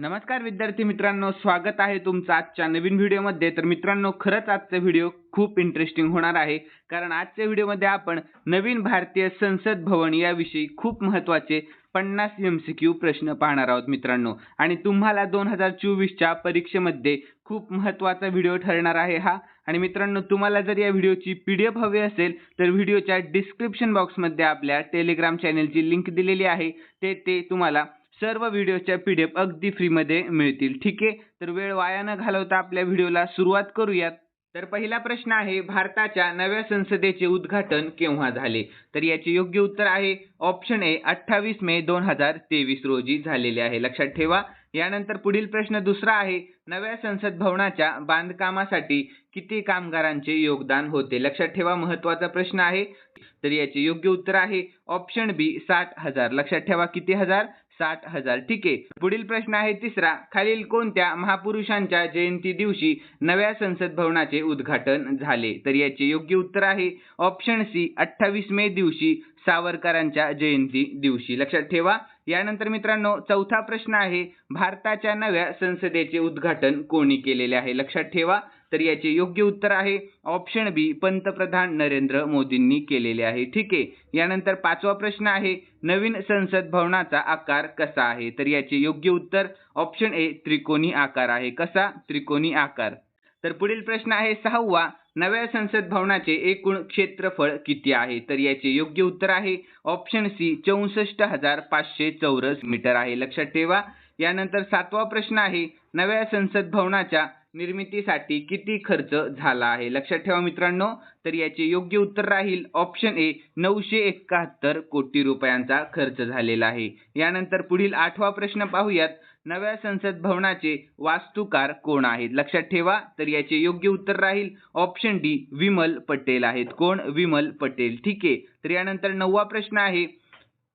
नमस्कार विद्यार्थी मित्रांनो स्वागत आहे तुमचं आजच्या नवीन व्हिडिओमध्ये. तर मित्रांनो खरंच आजचा व्हिडिओ खूप इंटरेस्टिंग होणार आहे. कारण आजच्या व्हिडिओमध्ये आपण नवीन भारतीय संसद भवन याविषयी खूप महत्त्वाचे पन्नास एम सी क्यू प्रश्न पाहणार आहोत मित्रांनो. आणि तुम्हाला दोन हजार चोवीसच्या परीक्षेमध्ये खूप महत्त्वाचा व्हिडिओ ठरणार आहे हा. आणि मित्रांनो तुम्हाला जर या व्हिडिओची पी डी एफ हवी असेल तर व्हिडिओच्या डिस्क्रिप्शन बॉक्समध्ये आपल्या टेलिग्राम चॅनेलची लिंक दिलेली आहे. ते ते तुम्हाला सर्व व्हिडिओच्या पी डी एफ अगदी फ्रीमध्ये मिळतील. ठीक आहे? तर वेळ वाया न घालवता आपल्या व्हिडिओला सुरुवात करूयात. तर पहिला प्रश्न आहे भारताच्या नव्या संसदेचे उद्घाटन केव्हा झाले? तर याचे योग्य उत्तर आहे ऑप्शन ए अठ्ठावीस मे दोन हजार तेवीस रोजी झालेले आहे. लक्षात ठेवा. यानंतर पुढील प्रश्न दुसरा आहे नव्या संसद भवनाच्या बांधकामासाठी किती कामगारांचे योगदान होते? लक्षात ठेवा महत्त्वाचा प्रश्न आहे. तर याचे योग्य उत्तर आहे ऑप्शन बी साठ हजार. लक्षात ठेवा किती हजार? साठ हजार. ठीक आहे. पुढील प्रश्न आहे तिसरा. खालील कोणत्या महापुरुषांच्या जयंती दिवशी नव्या संसद भवनाचे उद्घाटन झाले? तर याचे योग्य उत्तर आहे ऑप्शन सी अठ्ठावीस मे दिवशी सावरकरांच्या जयंती दिवशी. लक्षात ठेवा. यानंतर मित्रांनो चौथा प्रश्न आहे भारताच्या नव्या संसदेचे उद्घाटन कोणी केलेले आहे? लक्षात ठेवा. तर याचे योग्य उत्तर आहे. ऑप्शन बी पंतप्रधान नरेंद्र मोदींनी केलेले आहे. ठीक आहे. यानंतर पाचवा प्रश्न आहे नवीन संसद भवनाचा आकार कसा आहे? तर याचे योग्य उत्तर ऑप्शन ए त्रिकोणी आकार आहे. कसा? त्रिकोणी आकार. तर पुढील प्रश्न आहे सहावा नव्या संसद भवनाचे एकूण क्षेत्रफळ किती आहे? तर याचे योग्य उत्तर आहे ऑप्शन सी चौसष्ट हजार पाचशे चौरस मीटर आहे. लक्षात ठेवा. यानंतर सातवा प्रश्न आहे नव्या संसद भवनाच्या निर्मितीसाठी किती खर्च झाला आहे? लक्षात ठेवा मित्रांनो तर याचे योग्य उत्तर राहील ऑप्शन ए नऊशे एकाहत्तर कोटी रुपयांचा खर्च झालेला आहे. यानंतर पुढील आठवा प्रश्न पाहूयात. नव्या संसद भवनाचे वास्तुकार कोण आहेत? लक्षात ठेवा तर याचे योग्य उत्तर राहील ऑप्शन डी विमल पटेल आहेत. कोण? विमल पटेल. ठीक आहे. तर यानंतर नववा प्रश्न आहे.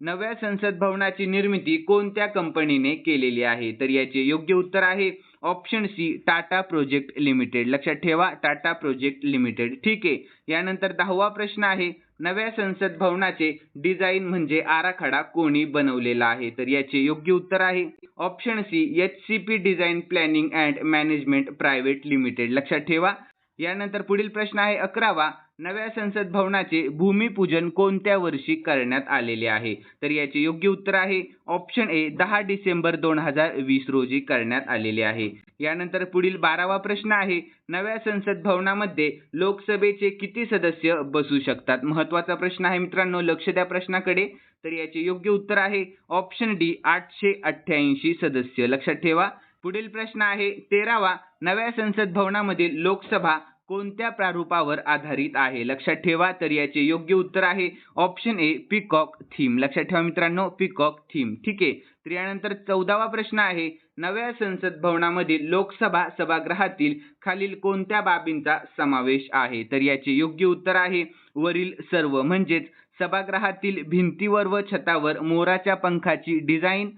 नव्या संसद भवनाची निर्मिती कोणत्या कंपनीने केलेली आहे? तर याचे योग्य उत्तर आहे option C Tata project limited. लक्षात ठेवा टाटा प्रोजेक्ट लिमिटेड. ठीक आहे. यानंतर दहावा प्रश्न आहे. नव्या संसद भवनाचे डिझाईन म्हणजे आराखडा कोणी बनवलेला आहे? तर याचे योग्य उत्तर आहे. Option C H C P design planning and management private limited लक्षात ठेवा. यानंतर पुढील प्रश्न आहे अकरावा. नव्या संसद भवनाचे भूमिपूजन कोणत्या वर्षी करण्यात आलेले आहे? तर याचे योग्य उत्तर आहे ऑप्शन ए दहा डिसेंबर दोन हजार वीस रोजी करण्यात आलेले आहे. यानंतर पुढील बारावा प्रश्न आहे नव्या संसद भवनामध्ये लोकसभेचे किती सदस्य बसू शकतात? महत्त्वाचा प्रश्न आहे मित्रांनो लक्ष द्या प्रश्नाकडे. तर याचे योग्य उत्तर आहे ऑप्शन डी आठशे अठ्ठ्याऐंशी सदस्य. लक्षात ठेवा. पुढील प्रश्न आहे तेरावा नव्या संसद भवनामधील लोकसभा कोणत्या प्रारूपावर आधारित आहे? लक्षात ठेवा तर याचे योग्य उत्तर आहे. ऑप्शन ए पिकॉक थीम लक्षात ठेवा मित्रांनो पिकॉक थीम ठीक आहे? तर यानंतर चौदावा प्रश्न आहे. नव्या संसद भवनामधील लोकसभा सभागृहातील खालील कोणत्या बाबींचा समावेश आहे? तर याचे योग्य उत्तर आहे. वरील सर्व म्हणजेच सभागृहातील भिंतीवर व छतावर मोराच्या पंखाची डिझाईन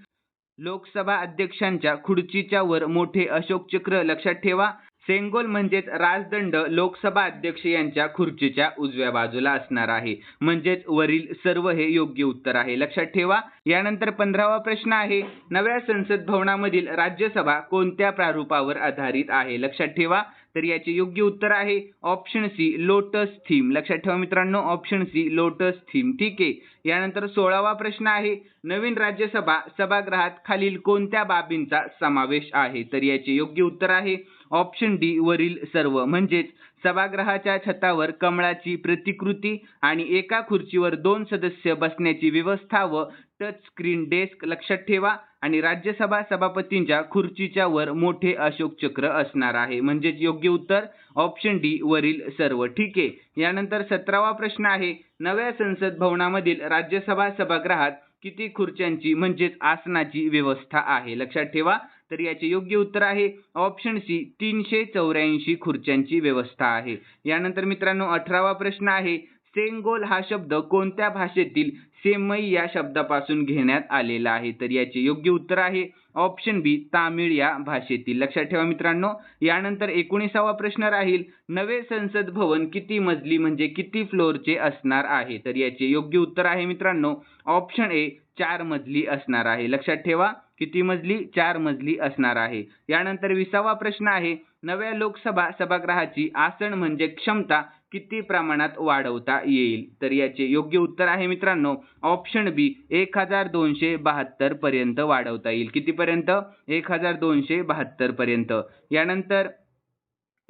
लोकसभा अध्यक्षांच्या खुर्चीच्या वर मोठे अशोक चक्र. लक्षात ठेवा. सेंगोल म्हणजेच राजदंड लोकसभा अध्यक्ष यांच्या खुर्चीच्या उजव्या बाजूला असणार आहे. म्हणजेच वरील सर्व हे योग्य उत्तर आहे. लक्षात ठेवा यानंतर पंधरावा प्रश्न आहे. नव्या संसद भवनामधील राज्यसभा कोणत्या प्रारूपावर आधारित आहे? लक्षात ठेवा तर याचे योग्य उत्तर आहे ऑप्शन सी लोटस थीम लक्षात ठेवा मित्रांनो ऑप्शन सी लोटस थीम ठीक आहे. यानंतर सोळावा प्रश्न आहे नवीन राज्यसभा सभागृहात खालील कोणत्या बाबींचा समावेश आहे? तर याचे योग्य उत्तर आहे ऑप्शन डी वरील सर्व. म्हणजेच सभागृहाच्या छतावर कमळाची प्रतिकृती आणि एका खुर्चीवर दोन सदस्य बसण्याची व्यवस्था व टच स्क्रीन डेस्क लक्षात ठेवा आणि राज्यसभा सभापतींच्या खुर्चीच्या वर मोठे अशोक चक्र असणार आहे. म्हणजेच योग्य उत्तर? ऑप्शन डी वरील सर्व ठीक आहे. यानंतर सतरावा प्रश्न आहे. नव्या संसद भवनामधील राज्यसभा सभागृहात किती खुर्च्यांची म्हणजेच आसनाची व्यवस्था आहे? लक्षात ठेवा. तर याचे योग्य उत्तर आहे ऑप्शन सी तीनशे चौऱ्याऐंशी खुर्च्यांची व्यवस्था आहे. यानंतर मित्रांनो अठरावा प्रश्न आहे सेंगोल हा शब्द कोणत्या भाषेतील सेमई या शब्दापासून घेण्यात आलेला आहे? तर याचे योग्य उत्तर आहे ऑप्शन बी तामिळ या भाषेतील. लक्षात ठेवा मित्रांनो यानंतर एकोणीसावा प्रश्न राहील नवे संसद भवन किती मजली म्हणजे किती फ्लोअरचे असणार आहे? तर याचे योग्य उत्तर आहे मित्रांनो ऑप्शन ए चार मजली असणार आहे. लक्षात ठेवा किती मजली? चार मजली असणार आहे. यानंतर विसावा प्रश्न आहे नव्या लोकसभा सभागृहाची आसन म्हणजे क्षमता किती प्रमाणात वाढवता येईल? तर याचे योग्य उत्तर आहे मित्रांनो ऑप्शन बी एक हजार दोनशे बहात्तर पर्यंत वाढवता येईल. कितीपर्यंत? एक हजार दोनशे बहात्तर पर्यंत. यानंतर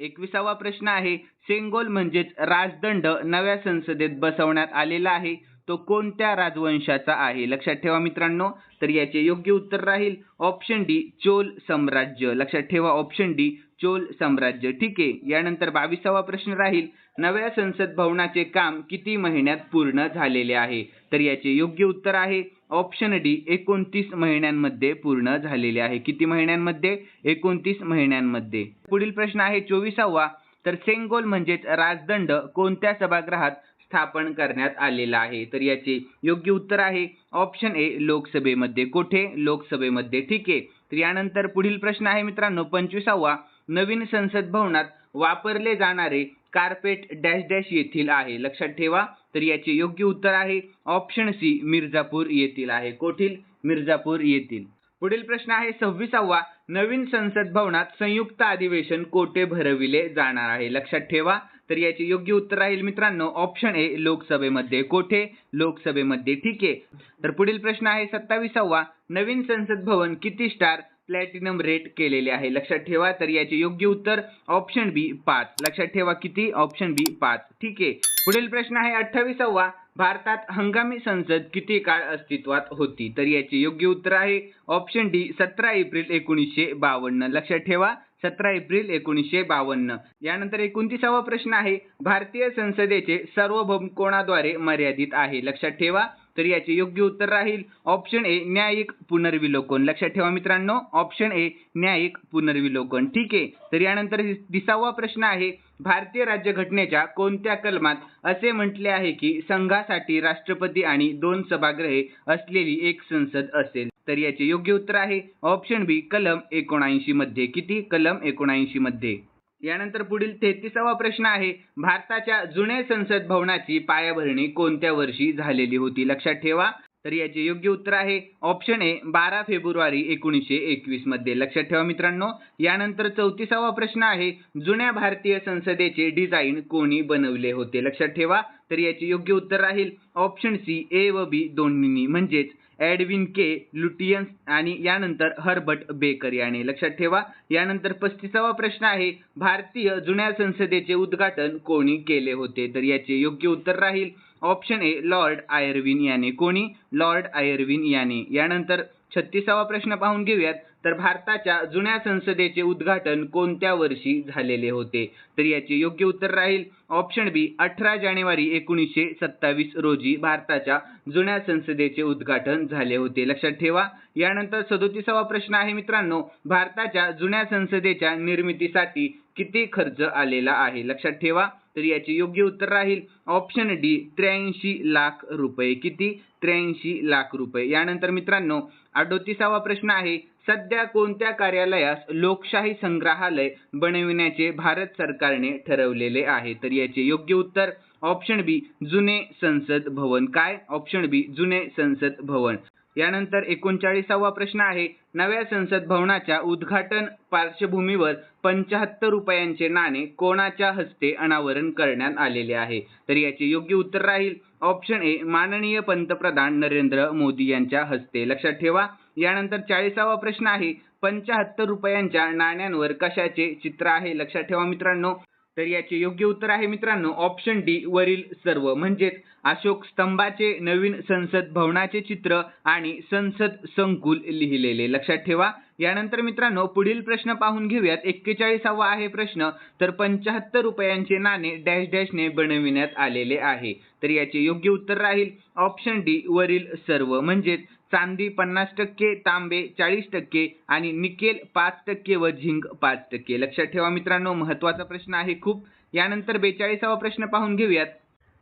एकविसावा प्रश्न आहे सेंगोल म्हणजेच राजदंड नव्या संसदेत बसवण्यात आलेला आहे. तो कोणत्या राजवंशाचा आहे? लक्षात ठेवा मित्रांनो तर याचे योग्य उत्तर राहील ऑप्शन डी चोल साम्राज्य. लक्षात ठेवा ऑप्शन डी चोल साम्राज्य. ठीक आहे यानंतर बावीसावा प्रश्न राहील. नव्या संसद भवनाचे काम किती महिन्यात पूर्ण झालेले आहे? तर याचे योग्य उत्तर आहे ऑप्शन डी एकोणतीस महिन्यांमध्ये पूर्ण झालेले आहे. किती महिन्यांमध्ये? एकोणतीस महिन्यांमध्ये. पुढील प्रश्न आहे चोवीसावा. तर सेंगोल म्हणजेच राजदंड कोणत्या सभागृहात स्थापन करण्यात आलेला आहे. तर याचे योग्य उत्तर आहे. ऑप्शन ए लोकसभेमध्ये. कोठे? लोकसभेमध्ये. ठीक आहे. तर यानंतर पुढील प्रश्न आहे मित्रांनो. पंचवीसावा नवीन संसद भवनात वापरले जाणारे कार्पेट डॅश डॅश येथील आहे. लक्षात ठेवा. तर याचे योग्य उत्तर आहे. ऑप्शन सी मिर्झापूर येथील आहे. कोठील? मिर्झापूर येथील. पुढील प्रश्न आहे सव्वीसावा नवीन संसद भवनात संयुक्त अधिवेशन कोठे भरविले जाणार आहे. लक्षात ठेवा. तर याचे योग्य उत्तर राहील मित्रांनो ऑप्शन ए लोकसभेमध्ये कोठे? लोकसभेमध्ये ठीक आहे. तर पुढील प्रश्न आहे सत्तावीसावा. नवीन संसद भवन किती स्टार प्लॅटिनम रेट केलेले आहे? लक्षात ठेवा. तर याचे योग्य उत्तर ऑप्शन बी पाच. लक्षात ठेवा किती? ऑप्शन बी पाच. ठीक आहे. पुढील प्रश्न आहे अठ्ठावीसावा. भारतात हंगामी संसद किती काळ अस्तित्वात होती? तर याचे योग्य उत्तर आहे ऑप्शन डी सतरा एप्रिल एकोणीसशे बावन्न. लक्षात ठेवा सतरा एप्रिल एकोणीसशे बावन्न. यानंतर एकोणतीसावा प्रश्न आहे भारतीय संसदेचे सार्वभौम कोणाद्वारे मर्यादित आहे? लक्षात ठेवा तर याचे योग्य उत्तर राहील ऑप्शन ए न्यायिक पुनर्विलोकन. लक्षात ठेवा मित्रांनो ऑप्शन ए न्यायिक पुनर्विलोकन. ठीक आहे तर यानंतर तिसावा प्रश्न आहे भारतीय राज्यघटनेच्या कोणत्या कलमात असे म्हटले आहे की संघासाठी राष्ट्रपती आणि दोन सभागृहे असलेली एक संसद असेल? तर याचे योग्य उत्तर आहे ऑप्शन बी कलम एकोणऐंशी मध्ये. किती? कलम एकोणऐंशी मध्ये. यानंतर पुढील तेहतीसावा प्रश्न आहे भारताच्या जुने संसद भवनाची पायाभरणी कोणत्या वर्षी झालेली होती? लक्षात ठेवा. तर याचे योग्य उत्तर आहे ऑप्शन ए बारा फेब्रुवारी एकोणीसशे एकवीसमध्ये. लक्षात ठेवा मित्रांनो यानंतर चौतीसावा प्रश्न आहे जुन्या भारतीय संसदेचे डिझाईन कोणी बनवले होते? लक्षात ठेवा तर याचे योग्य उत्तर राहील ऑप्शन सी ए व बी दोन्हींनी. म्हणजेच ॲडविन के लुटियन्स आणि यानंतर हर्बर्ट बेकर याने. लक्षात ठेवा यानंतर पस्तीसावा प्रश्न आहे भारतीय जुन्या संसदेचे उद्घाटन कोणी केले होते? तर याचे योग्य उत्तर राहील ऑप्शन ए लॉर्ड आयर्विन याने. कोणी? लॉर्ड आयर्विन याने. यानंतर छत्तीसावा प्रश्न पाहून घेऊयात. तर भारताच्या जुन्या संसदेचे उद्घाटन कोणत्या वर्षी झालेले होते? तर याचे योग्य उत्तर राहील ऑप्शन बी अठरा जानेवारी एकोणीसशे सत्तावीस रोजी भारताच्या जुन्या संसदेचे उद्घाटन झाले होते. लक्षात ठेवा यानंतर सदोतीसावा प्रश्न आहे मित्रांनो भारताच्या जुन्या संसदेच्या निर्मितीसाठी किती खर्च आलेला आहे? लक्षात ठेवा तर याचे योग्य उत्तर राहील ऑप्शन डी त्र्याऐंशी लाख रुपये. किती? त्र्याऐंशी लाख रुपये. यानंतर मित्रांनो अडोतीसावा प्रश्न आहे सध्या कोणत्या कार्यालयास लोकशाही संग्रहालय बनविण्याचे भारत सरकारने ठरवलेले आहे? तर याचे योग्य उत्तर ऑप्शन बी जुने संसद भवन. काय? ऑप्शन बी जुने संसद भवन. यानंतर एकोणचाळीसावा प्रश्न आहे. नव्या संसद भवनाच्या उद्घाटन पार्श्वभूमीवर पंचाहत्तर रुपयांचे नाणे कोणाच्या हस्ते अनावरण करण्यात आलेले आहे? तर याचे योग्य उत्तर राहील. ऑप्शन ए माननीय पंतप्रधान नरेंद्र मोदी यांच्या हस्ते. लक्षात ठेवा. यानंतर चाळीसावा प्रश्न आहे. पंचाहत्तर रुपयांच्या नाण्यांवर कशाचे चित्र आहे? लक्षात ठेवा मित्रांनो. तर याचे योग्य उत्तर आहे मित्रांनो ऑप्शन डी वरील सर्व. म्हणजेच अशोक स्तंभाचे नवीन संसद भवनाचे चित्र आणि संसद संकुल लिहिलेले. लक्षात ठेवा. यानंतर मित्रांनो पुढील प्रश्न पाहून घेऊयात. एक्केचाळीसावा आहे प्रश्न. तर पंचाहत्तर रुपयांचे नाणे डॅश डॅशने बनविण्यात आलेले आहे. तर याचे योग्य उत्तर राहील ऑप्शन डी वरील सर्व. म्हणजेच चांदी पन्नास टक्के तांबे चाळीस टक्के आणि निकेल पाच टक्के व झिंक पाच टक्के. लक्षात ठेवा मित्रांनो महत्त्वाचा प्रश्न आहे खूप. यानंतर बेचाळीसावा प्रश्न पाहून घेऊयात.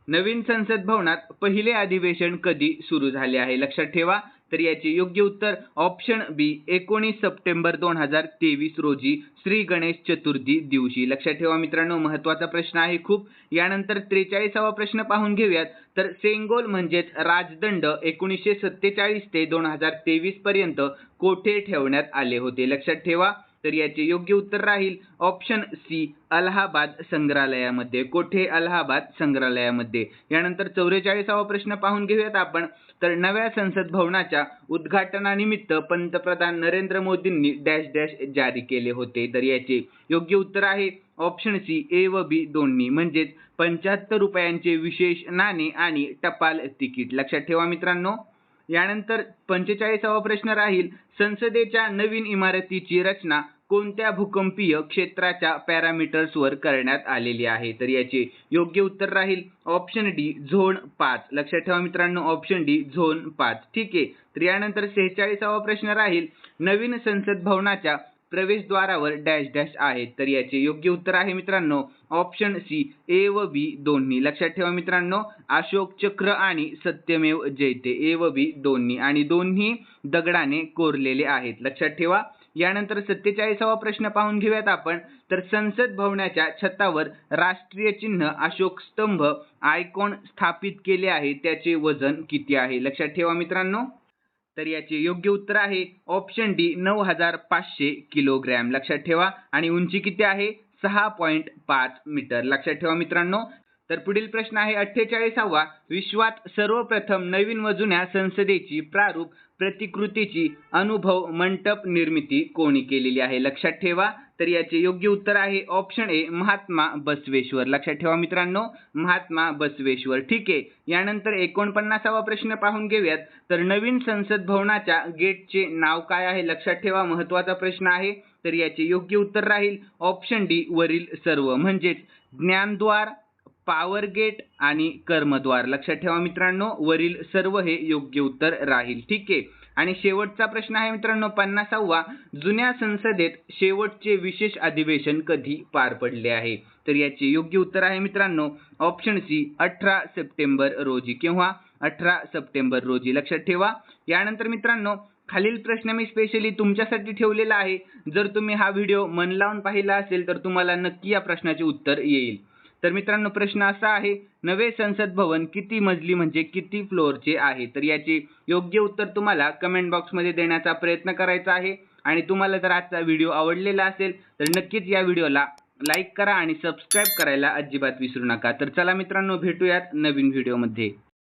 नवीन संसद भवनात पहिले अधिवेशन कधी सुरू झाले आहे? लक्षात ठेवा. तर याचे योग्य उत्तर ऑप्शन बी एकोणीस सप्टेंबर दोन हजार तेवीस रोजी श्री गणेश चतुर्थी दिवशी. लक्षात ठेवा मित्रांनो महत्त्वाचा प्रश्न आहे खूप. यानंतर त्रेचाळीसावा प्रश्न पाहून घेऊयात. तर सेंगोल म्हणजेच राजदंड एकोणीसशे सत्तेचाळीस ते दोन हजार तेवीस पर्यंत कोठे ठेवण्यात आले होते? लक्षात ठेवा. तर याचे योग्य उत्तर राहील. ऑप्शन सी अलाहाबाद संग्रहालयामध्ये. कोठे अलाहाबाद संग्रहालयामध्ये? यानंतर चौवेचाळीसावा प्रश्न पाहून घेऊयात आपण. तर नव्या संसद भवनाच्या उद्घाटनानिमित्त पंतप्रधान नरेंद्र मोदींनी डॅश डॅश जारी केले होते. तर याचे योग्य उत्तर आहे. ऑप्शन सी ए व बी दोन्ही. म्हणजेच पंच्याहत्तर रुपयांचे विशेष नाणे आणि टपाल तिकीट. लक्षात ठेवा मित्रांनो. यानंतर पंचेचाळीसावा प्रश्न राहील संसदेच्या नवीन इमारतीची रचना कोणत्या भूकंपीय क्षेत्राच्या पॅरामीटर्सवर करण्यात आलेली आहे? तर याचे योग्य उत्तर राहील ऑप्शन डी झोन पाच. लक्षात ठेवा मित्रांनो ऑप्शन डी झोन पाच. ठीक आहे. तर यानंतर सेहेचाळीसावा प्रश्न राहील नवीन संसद भवनाच्या प्रवेशद्वारावर डॅश डॅश आहेत तर याचे योग्य उत्तर आहे मित्रांनो ऑप्शन सी ए व बी दोन्ही. लक्षात ठेवा मित्रांनो अशोक चक्र आणि सत्यमेव जयते ए व बी दोन्ही. आणि दोन्ही दगडाने कोरलेले आहेत. लक्षात ठेवा यानंतर सत्तेचाळीसावा प्रश्न पाहून घेऊयात आपण. तर संसद भवनाच्या छतावर राष्ट्रीय चिन्ह अशोक स्तंभ आयकॉन स्थापित केले आहे. त्याचे वजन किती आहे? लक्षात ठेवा मित्रांनो. तर याचे योग्य उत्तर आहे ऑप्शन डी नऊ हजार पाचशे किलोग्रॅम लक्षात ठेवा. आणि उंची किती आहे? सहा पॉईंट पाच मीटर. लक्षात ठेवा मित्रांनो. तर पुढील प्रश्न आहे अठ्ठेचाळीसावा. विश्वात सर्वप्रथम नवीन व जुन्या संसदेची प्रारूप प्रतिकृतीची अनुभव मंटप निर्मिती कोणी केलेली आहे? लक्षात ठेवा. तर याचे योग्य उत्तर आहे ऑप्शन ए महात्मा बसवेश्वर. लक्षात ठेवा मित्रांनो महात्मा बसवेश्वर. ठीक आहे यानंतर एकोणपन्नासावा प्रश्न पाहून घेऊयात. तर नवीन संसद भवनाच्या गेटचे नाव काय आहे? लक्षात ठेवा महत्त्वाचा प्रश्न आहे. तर याचे योग्य उत्तर राहील ऑप्शन डी वरील सर्व. म्हणजेच ज्ञानद्वार पॉवर गेट आणि कर्मद्वार. लक्षात ठेवा मित्रांनो वरील सर्व हे योग्य उत्तर राहील. ठीक आहे आणि शेवटचा प्रश्न आहे मित्रांनो पन्नासावा. जुन्या संसदेत शेवटचे विशेष अधिवेशन कधी पार पडले आहे? तर याचे योग्य उत्तर आहे मित्रांनो ऑप्शन सी अठरा सप्टेंबर रोजी. किंवा अठरा सप्टेंबर रोजी. लक्षात ठेवा. यानंतर मित्रांनो खालील प्रश्न मी स्पेशली तुमच्यासाठी ठेवलेला आहे. जर तुम्ही हा व्हिडिओ मन लावून पाहिला असेल तर तुम्हाला नक्की या प्रश्नाचे उत्तर येईल. तर मित्रांनो प्रश्न असा आहे नवे संसद भवन किती मजली म्हणजे किती फ्लोअरचे आहे? तर याचे योग्य उत्तर तुम्हाला कमेंट बॉक्समध्ये देण्याचा प्रयत्न करायचा आहे. आणि तुम्हाला जर आजचा व्हिडिओ आवडलेला असेल तर नक्कीच या व्हिडिओला लाईक करा आणि सबस्क्राईब करायला अजिबात विसरू नका. तर चला मित्रांनो भेटूयात नवीन व्हिडिओमध्ये